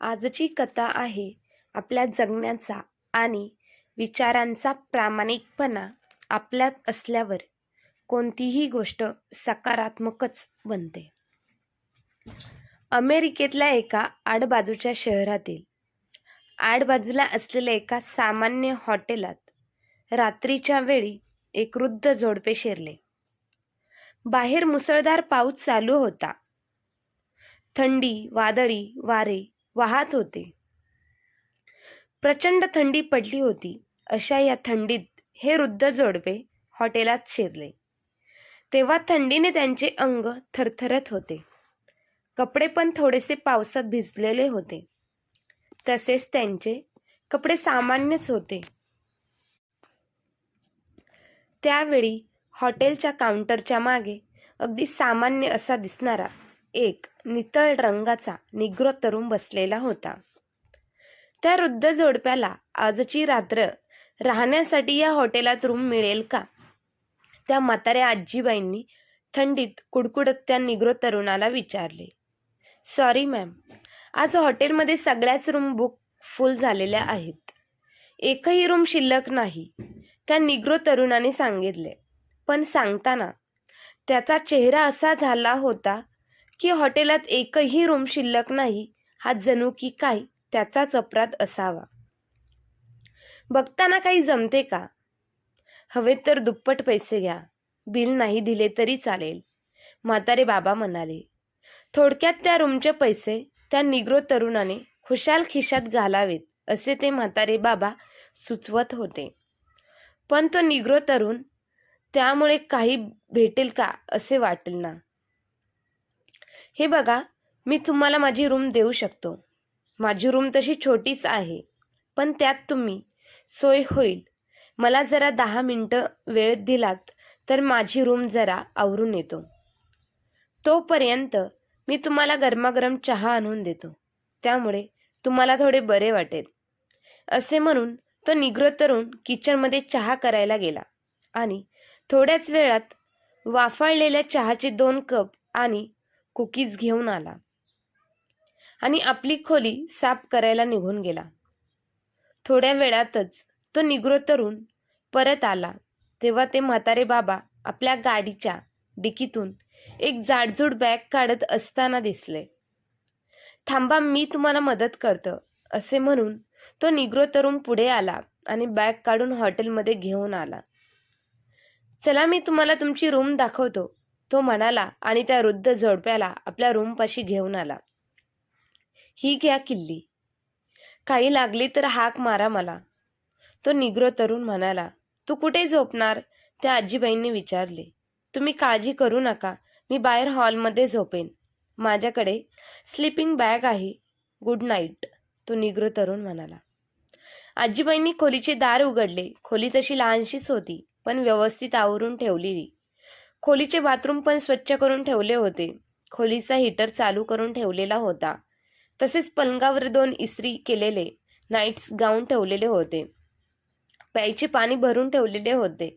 आजची कथा आहे आपल्या जगण्याचा आणि विचारांचा प्रामाणिकपणा आपल्यात असल्यावर कोणतीही गोष्ट सकारात्मकच बनते. अमेरिकेतल्या एका आडबाजूच्या शहरातील आडबाजूला असलेल्या एका सामान्य हॉटेलात रात्रीच्या वेळी एक वृद्ध जोडपे शिरले. बाहेर मुसळधार पाऊस चालू होता. थंडी वादळी वारे वाहत होते. प्रचंड थंडी पडली होती. अशा या थंडीत हे वृद्ध जोडपे हॉटेलात शिरले. तेव्हा थंडीने त्यांचे अंग थरथरत होते. कपडे पण थोडेसे पावसात भिजलेले होते. तसेच त्यांचे कपडे सामान्यच होते. त्यावेळी हॉटेलच्या काउंटरच्या मागे अगदी सामान्य असा दिसणारा एक नितळ रंगाचा निग्रो तरुण बसलेला होता. त्या वृद्ध जोडप्याला आजची रात्र राहण्यासाठी या हॉटेलात रूम मिळेल का? त्या म्हाताऱ्या आजीबाईंनी थंडीत कुडकुडत त्या निग्रो तरुणाला विचारले. सॉरी मॅम आज हॉटेलमध्ये सगळ्याच रूम बुक फुल झालेल्या आहेत. एकही रूम शिल्लक नाही त्या निग्रो तरुणाने सांगितले. पण सांगताना त्याचा चेहरा असा झाला होता की हॉटेलात एकही रूम शिल्लक नाही हा जणू की काय त्याचाच अपराध असावा. बघताना काही जमते का? हवेत तर दुप्पट पैसे घ्या बिल नाही दिले तरी चालेल म्हातारे बाबा म्हणाले. थोडक्यात त्या रूमचे पैसे त्या निग्रो तरुणाने खुशाल खिशात घालावेत असे ते म्हातारे बाबा सुचवत होते. पण तो निग्रो तरुण त्यामुळे काही भेटेल का असे वाटेल ना. हे बघा मी तुम्हाला माझी रूम देऊ शकतो. माझी रूम तशी छोटीच आहे पण त्यात तुम्ही सोय होईल. मला जरा दहा मिनटं वेळ दिलात तर माझी रूम जरा आवरून येतो. तोपर्यंत मी तुम्हाला गरमागरम चहा आणून देतो. त्यामुळे तुम्हाला थोडे बरे वाटेल. असे म्हणून तो निग्रो तरुण किचनमध्ये चहा करायला गेला आणि थोड्याच वेळात वाफाळलेल्या चहाचे दोन कप आणि कुकीज घेऊन आला. आणि आपली खोली साफ करायला निघून गेला. थोड्या वेळातच तो निग्रो तरुण परत आला. तेव्हा ते म्हातारे बाबा आपल्या गाडीच्या डिकीतून एक जाडजूड बॅग काढत असताना दिसले. थांबा मी तुम्हाला मदत करतो असे म्हणून तो निग्रो तरुण पुढे आला आणि बॅग काढून हॉटेलमध्ये घेऊन आला. चला मी तुम्हाला तुमची रूम दाखवतो. तो म्हणाला आणि त्या वृद्ध जोडप्याला आपल्या रूमपाशी घेऊन आला. ही घ्या किल्ली. काही लागली तर हाक मारा मला. तो निग्रो तरुण म्हणाला तू कुठे झोपणार? त्या आजीबाईंनी विचारले तुम्ही काळजी करू नका मी बाहेर हॉलमध्ये झोपेन. माझ्याकडे स्लीपिंग बॅग आहे. गुड नाईट तो निग्रो तरुण म्हणाला. आजीबाईंनी खोलीचे दार उघडले. खोली तशी लहानशीच होती पण व्यवस्थित आवरून ठेवलेली. खोलीचे बाथरूम पण स्वच्छ करून ठेवले होते. खोलीचा हीटर चालू करून ठेवलेला होता. तसेच पलंगावर दोन इस्त्री केलेले नाईट्स गाऊन ठेवलेले होते. प्यायचे पाणी भरून ठेवलेले होते.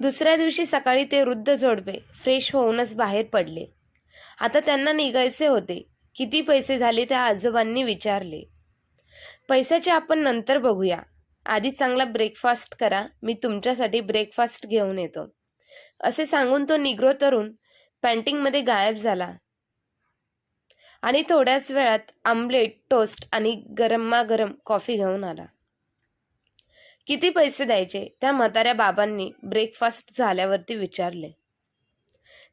दुसऱ्या दिवशी सकाळी ते वृद्ध जोडपे फ्रेश होऊनच बाहेर पडले. आता त्यांना निघायचे होते. किती पैसे झाले त्या आजोबांनी विचारले. पैशाचे आपण नंतर बघूया. आधी चांगला ब्रेकफास्ट करा. मी तुमच्यासाठी ब्रेकफास्ट घेऊन येतो. असे सांगून तो निग्रो तरुण पॅन्टिंगमध्ये गायब झाला. आणि थोड्याच वेळात आमलेट टोस्ट आणि गरमागरम कॉफी घेऊन आला. किती पैसे द्यायचे? त्या म्हाताऱ्या बाबांनी ब्रेकफास्ट झाल्यावरती विचारले.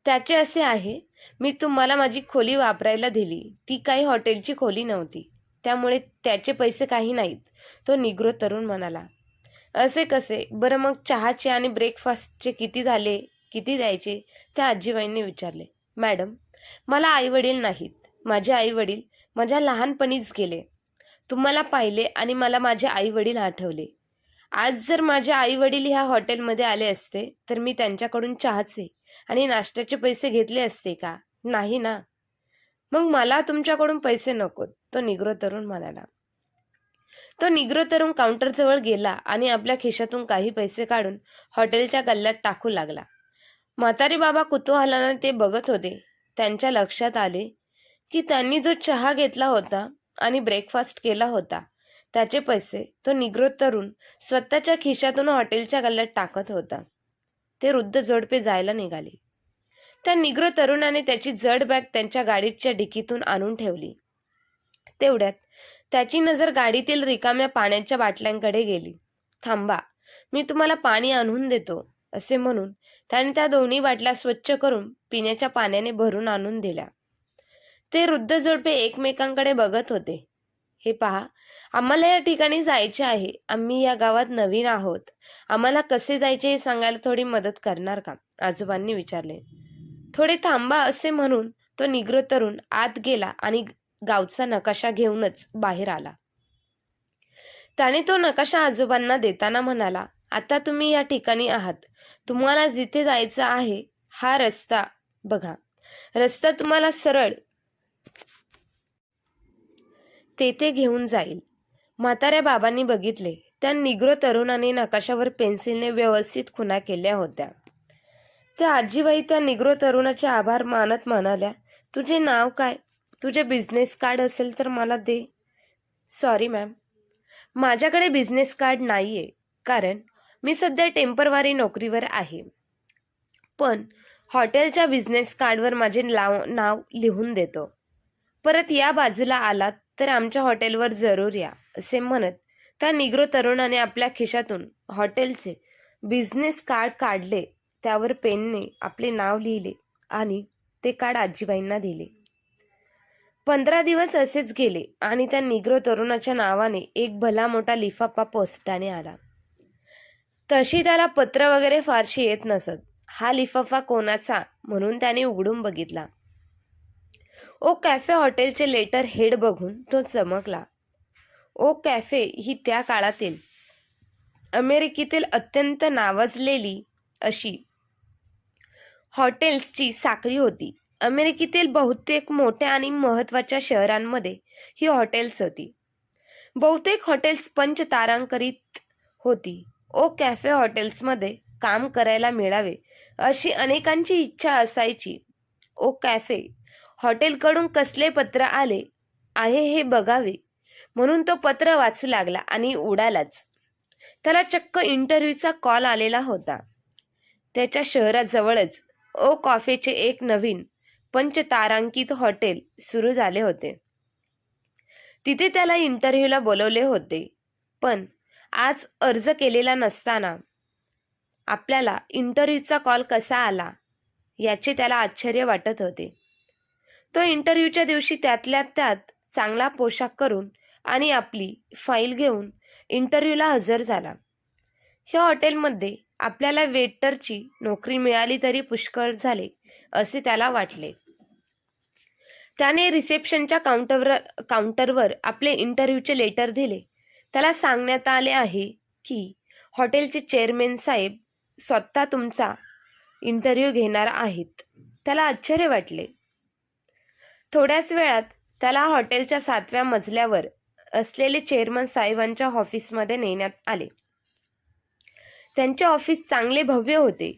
त्याचे असे आहे मी तुम्हाला माझी खोली वापरायला दिली. ती काही हॉटेलची खोली नव्हती. त्यामुळे त्याचे पैसे काही नाहीत तो निग्रो तरुण म्हणाला. असे कसे? बरं मग चहाचे आणि ब्रेकफास्टचे किती झाले? किती द्यायचे? त्या आजीबाईंनी विचारले. मॅडम मला आईवडील नाहीत. माझे आईवडील माझ्या लहानपणीच गेले. तुम्हाला पाहिले आणि मला माझे आईवडील आठवले. आज जर माझे आईवडील ह्या हॉटेलमध्ये आले असते तर मी त्यांच्याकडून चहाचे आणि नाश्त्याचे पैसे घेतले असते का? नाही ना. मग मला तुमच्याकडून पैसे नकोत तो निग्रो तरुण म्हणाला. तो निग्रो तरुण काउंटरजवळ गेला आणि आपल्या खिशातून काही पैसे काढून हॉटेलच्या गल्ल्यात टाकू लागला. म्हातारी बाबा कुतूहलाने ते बघत होते. त्यांच्या लक्षात आले की त्यांनी जो चहा घेतला होता आणि ब्रेकफास्ट केला होता त्याचे पैसे तो निग्रो तरुण स्वतःच्या खिशातून हॉटेलच्या गल्ल्यात टाकत होता. ते वृद्ध जोडपे जायला निघाले. त्या निग्रो तरुणाने त्याची जड बॅग त्यांच्या गाडीच्या डिकीतून आणून ठेवली. तेवढ्यात त्याची नजर गाडीतील रिकाम्या पाण्याच्या बाटल्यांकडे गेली. थांबा मी तुम्हाला पाणी आणून देतो असे म्हणून त्याने त्या दोन्ही बाटल्या स्वच्छ करून पिण्याच्या पाण्याने भरून आणून दिल्या. ते वृद्ध जोडपे एकमेकांकडे बघत होते. हे पहा आम्हाला या ठिकाणी जायचे आहे. आम्ही या गावात नवीन आहोत. आम्हाला कसे जायचे हे सांगायला थोडी मदत करणार का? आजोबांनी विचारले. थोडे थांबा असे म्हणून तो निग्रो तरुण आत गेला आणि गावचा नकाशा घेऊनच बाहेर आला. त्याने तो नकाशा आजोबांना देताना म्हणाला आता तुम्ही या ठिकाणी आहात. तुम्हाला जिथे जायचं आहे हा रस्ता बघा. रस्ता तुम्हाला सरळ तेथे घेऊन जाईल. म्हाताऱ्या बाबांनी बघितले त्या निग्रो तरुणाने नकाशावर पेन्सिलने व्यवस्थित खुणा केल्या होत्या. त्या आजीबाई त्या निग्रो तरुणाचे आभार मानत म्हणाल्या तुझे नाव काय? तुझे बिझनेस कार्ड असेल तर मला दे. सॉरी मॅम माझ्याकडे बिझनेस कार्ड नाही आहे कारण मी सध्या टेम्परवारी नोकरीवर आहे. पण हॉटेलच्या बिझनेस कार्डवर माझे लाव नाव लिहून देतो. परत या बाजूला आलात तर आमच्या हॉटेलवर जरूर या असे म्हणत त्या निग्रो तरुणाने आपल्या खिशातून हॉटेलचे बिझनेस कार्ड काढले. त्यावर पेनने आपले नाव लिहिले आणि ते कार्ड आजीबाईंना दिले. पंधरा दिवस असेच गेले आणि त्या निग्रो तरुणाच्या नावाने एक भला मोठा लिफाफा पोस्टाने आला. तशी त्याला पत्र वगैरे फारशी येत नसत. हा लिफाफा कोणाचा? म्हणून त्याने उघडून बघितला. ओ कॅफे हॉटेलचे लेटर हेड बघून तो चमकला. ओ कॅफे ही त्या काळातील अमेरिकेतील अत्यंत नावाजलेली अशी हॉटेल्सची साखळी होती. अमेरिकेतील बहुतेक मोठ्या आणि महत्त्वाच्या शहरांमध्ये ही हॉटेल्स होती. बहुतेक हॉटेल्स पंचतारांकरित होती. ओ कॅफे हॉटेल्समध्ये काम करायला मिळावे अशी अनेकांची इच्छा असायची. ओ कॅफे हॉटेलकडून कसले पत्र आले आहे हे बघावे म्हणून तो पत्र वाचू लागला आणि उडालाच. त्याला चक्क इंटरव्ह्यूचा कॉल आलेला होता. त्याच्या शहराजवळच ओ कॉफेचे एक नवीन पंचतारांकित हॉटेल सुरू झाले होते. तिथे त्याला इंटरव्ह्यूला बोलवले होते. पण आज अर्ज केलेला नसताना आपल्याला इंटरव्ह्यूचा कॉल कसा आला याचे त्याला आश्चर्य वाटत होते. तो इंटरव्ह्यूच्या दिवशी त्यातल्या त्यात चांगला पोशाख करून आणि आपली फाईल घेऊन इंटरव्ह्यूला हजर झाला. ह्या हॉटेलमध्ये आपल्याला वेटरची नोकरी मिळाली तरी पुष्कळ झाले असे त्याला वाटले. त्याने रिसेप्शनच्या काउंटरवर काउंटरवर आपले इंटरव्ह्यूचे लेटर दिले. त्याला सांगण्यात आले आहे की हॉटेलचे चेअरमॅन साहेब स्वतः तुमचा इंटरव्ह्यू घेणार आहेत. त्याला आश्चर्य वाटले. थोड्याच वेळात त्याला हॉटेलच्या सातव्या मजल्यावर असलेले चेअरमन साहेबांच्या ऑफिसमध्ये नेण्यात आले. त्यांचे ऑफिस चांगले भव्य होते.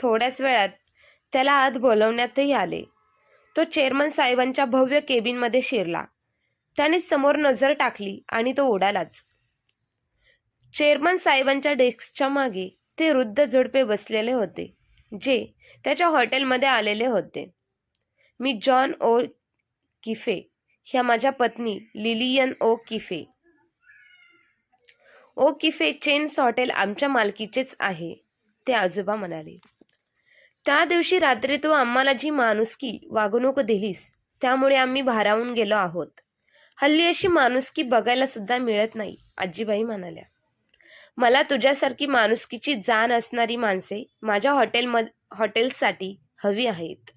थोड्याच वेळात त्याला आत बोलवण्यातही आले. तो चेअरमन साहेबांच्या भव्य केबिनमध्ये शिरला. त्याने समोर नजर टाकली आणि तो उडालाच चेअरमन साहेबांच्या डेस्कच्या मागे ते वृद्ध झुडपे बसलेले होते जे त्याच्या हॉटेलमध्ये आलेले होते. मी जॉन ओ किफे ह्या माझ्या पत्नी Lillian O'Keefe. O'Keefe chains hotel आमच्या मालकीचेच आहे ते आजोबा म्हणाले. त्या दिवशी रात्री तू आम्हाला जी माणुसकी वागणूक दिलीस त्यामुळे आम्ही भारावून गेलो आहोत. हल्ली अशी माणुसकी बघायला सुद्धा मिळत नाही आजीबाई म्हणाल्या. मला तुझ्यासारखी माणुसकीची जाण असणारी माणसे माझ्या हॉटेलमध हॉटेलसाठी हवी आहेत.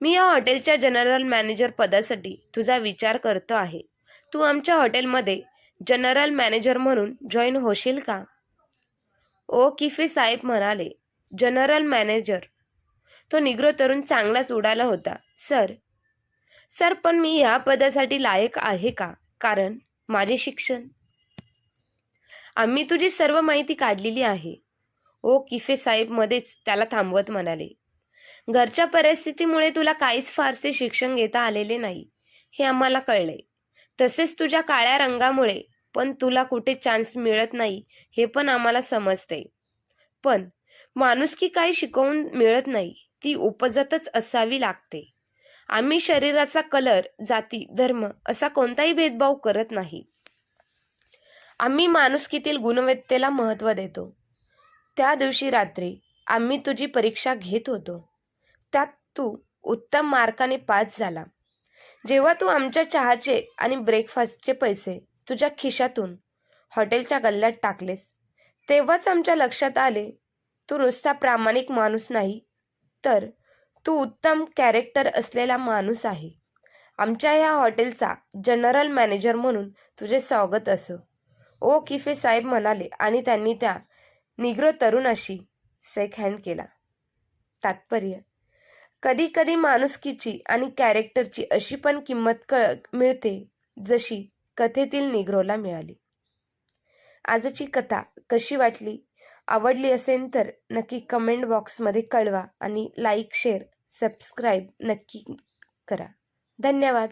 मी या हॉटेलच्या जनरल मॅनेजर पदासाठी तुझा विचार करतो आहे. तू आमच्या हॉटेलमध्ये जनरल मॅनेजर म्हणून जॉईन होशील का? ओ किफे साहेब म्हणाले जनरल मॅनेजर. तो निग्रो तरुण चांगलाच उडाला होता. सर. सर पण मी ह्या पदासाठी लायक आहे का? कारण माझे शिक्षण. आम्ही तुझी सर्व माहिती काढलेली आहे. ओ किफे साहेब मध्येच त्याला थांबवत म्हणाले घरच्या परिस्थितीमुळे तुला काहीच फारसे शिक्षण घेता आलेले नाही हे आम्हाला कळले तसेच तुझ्या काळ्या रंगामुळे पण तुला कुठे चान्स मिळत नाही हे पण आम्हाला समजते. पण माणुसकी काही शिकवून मिळत नाही ती उपजतच असावी लागते. आम्ही शरीराचा कलर जाती धर्म असा कोणताही भेदभाव करत नाही. आम्ही माणुसकीतील गुणवत्तेला महत्त्व देतो. त्या दिवशी रात्री आम्ही तुझी परीक्षा घेत होतो. त्यात तू उत्तम मार्काने पास झाला. जेव्हा तू आमच्या चहाचे आणि ब्रेकफास्टचे पैसे तुझ्या खिशातून हॉटेलच्या गल्ल्यात टाकलेस तेव्हाच आमच्या लक्षात आले तू नुसता प्रामाणिक माणूस नाही तर तू उत्तम कॅरेक्टर असलेला माणूस आहे. आमच्या या हॉटेलचा जनरल मॅनेजर म्हणून तुझे स्वागत असो. ओ किफे साहेब म्हणाले आणि त्यांनी त्या निग्रो तरुणाशी सेक हँड केला. तात्पर्य कधी कधी माणुसकीची आणि कॅरेक्टरची अशी पण किंमत कळ मिळते जशी कथेतील निग्रोला मिळाली. आजची कथा कशी वाटली? आवडली असेल तर नक्की कमेंट बॉक्समध्ये कळवा आणि लाईक शेअर सबस्क्राईब नक्की करा. धन्यवाद.